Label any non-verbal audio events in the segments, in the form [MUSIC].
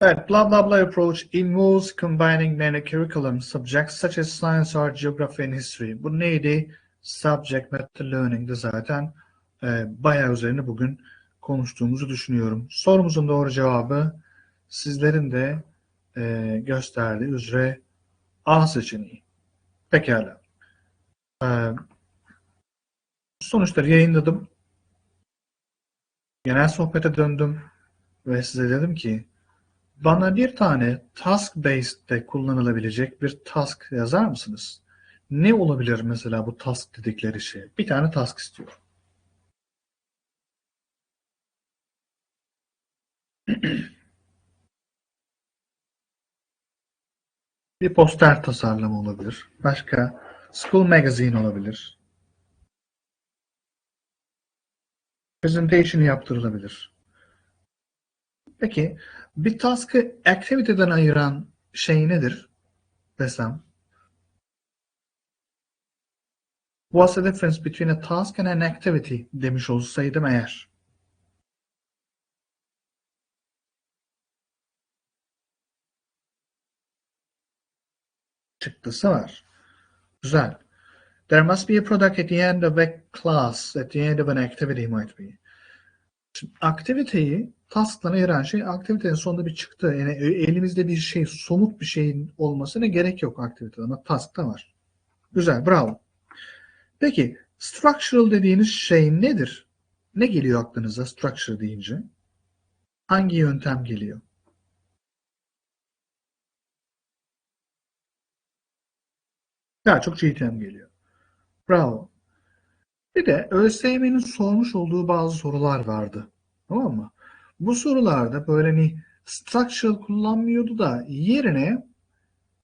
Evet, blah blah blah approach involves combining many curriculum subjects such as science, art, geography and history. Bu neydi? Subject matter learning'di zaten. Ee, bayağı üzerine bugün konuştuğumuzu düşünüyorum. Sorumuzun doğru cevabı sizlerin de e, gösterdiği üzere A seçeneği. Pekala. Ee, sonuçları yayınladım. Genel sohbete döndüm ve size dedim ki bana bir tane task-based'de kullanılabilecek bir task yazar mısınız? Ne olabilir mesela bu task dedikleri şey? Bir tane task istiyorum. [CLEARS THROAT] Bir poster tasarlama olabilir. Başka school magazine olabilir. Presentation yaptırılabilir. Peki bir task'ı activity'den ayıran şey nedir desem? What's the difference between a task and an activity demiş olsaydım eğer. Çıktısı var. Güzel. There must be a product at the end of a class, at the end of an activity might be. Şimdi aktiviteyi task'tan ayıran şey aktivitenin sonunda bir çıktı. Yani elimizde bir şey, somut bir şeyin olmasına gerek yok aktivitede ama task'ta var. Güzel, bravo. Peki, structural dediğiniz şey nedir? Ne geliyor aklınıza structure deyince? Hangi yöntem geliyor? Daha çok GTM geliyor. Bravo. Bir de ÖSYM'nin sormuş olduğu bazı sorular vardı. Tamam mı? Bu sorularda böyle hani structural kullanmıyordu da yerine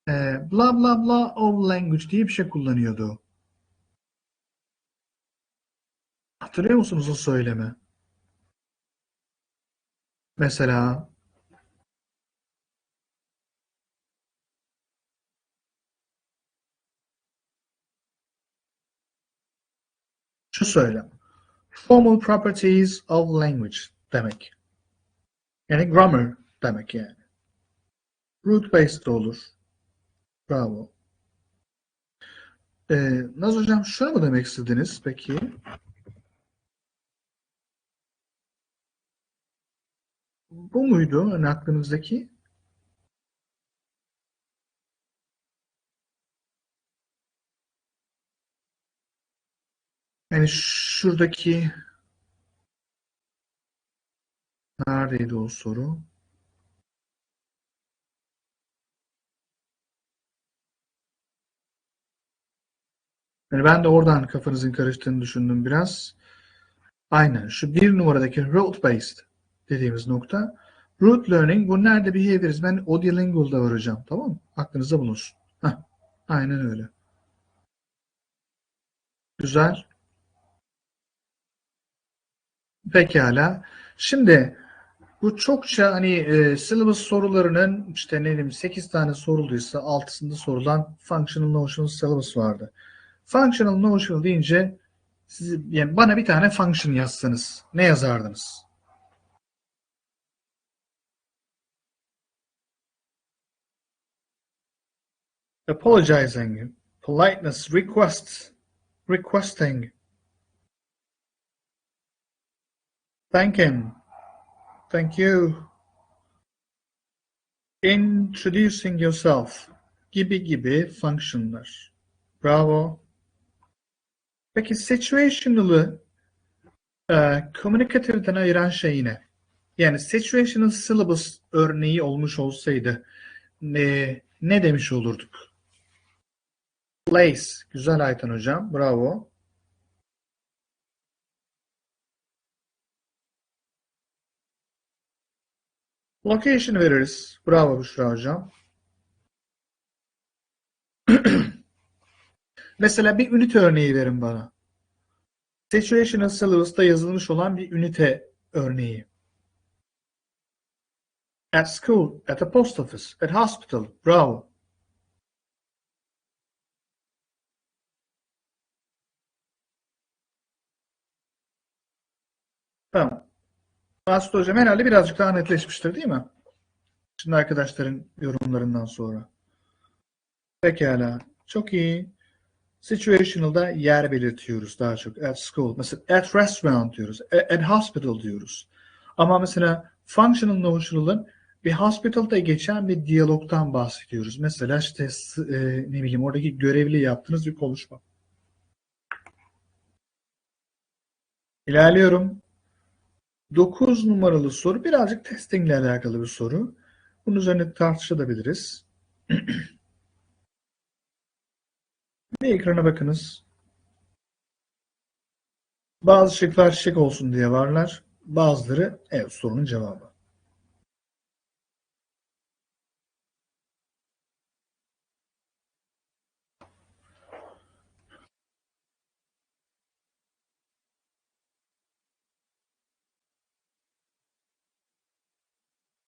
e, bla bla bla of language diye bir şey kullanıyordu. Hatırlıyor musunuz o söylemi? Mesela şu söylem. Formal properties of language demek. Yani grammar demek yani. Root based olur. Bravo. Ee, Naz hocam şunu mu demek istediniz peki? Bu muydu hani aklınızdaki? Yani şuradaki neredeydi o soru? Yani ben de oradan kafanızın karıştığını düşündüm biraz. Aynen şu bir numaradaki route based dediğimiz nokta. Root learning bu nerede behaviors? Ben Odiolingual'da var hocam. Tamam mı? Aklınızda bulunsun. Heh, aynen öyle. Güzel. Pekala. Şimdi bu çokça hani e, syllabus sorularının işte ne diyeyim 8 tane soruluysa 6'sında sorulan functional notional syllabus vardı. Functional notional deyince siz, yani bana bir tane function yazsanız ne yazardınız? Apologizing, politeness, request, requesting, thanking, thank you, introducing yourself gibi gibi functionlar. Bravo. Peki situational'ı e, communicative'den ayıran şey ne? Yani situational syllabus örneği olmuş olsaydı ne, ne demiş olurduk? Place. Güzel Aytan hocam. Bravo. Location veririz. Bravo Büşra hocam. [CLEARS THROAT] Mesela bir ünite örneği verin bana. Situational syllabus'ta yazılmış olan bir ünite örneği. At school, at a post office, at hospital. Bravo. Tamam. Aslı Hocam herhalde birazcık daha netleşmiştir değil mi? Şimdi arkadaşların yorumlarından sonra. Pekala. Çok iyi. Situational'da yer belirtiyoruz daha çok. At school. Mesela at restaurant diyoruz. At, hospital diyoruz. Ama mesela functional notional'ın bir hospital'da geçen bir diyalogtan bahsediyoruz. Mesela işte e, ne bileyim oradaki görevli yaptığınız bir konuşma. İlerliyorum. 9 numaralı soru birazcık testing ile alakalı bir soru. Bunun üzerine tartışabiliriz. [CLEARS THROAT] Bir ekrana bakınız. Bazı şıklar şık olsun diye varlar. Bazıları evet sorunun cevabı.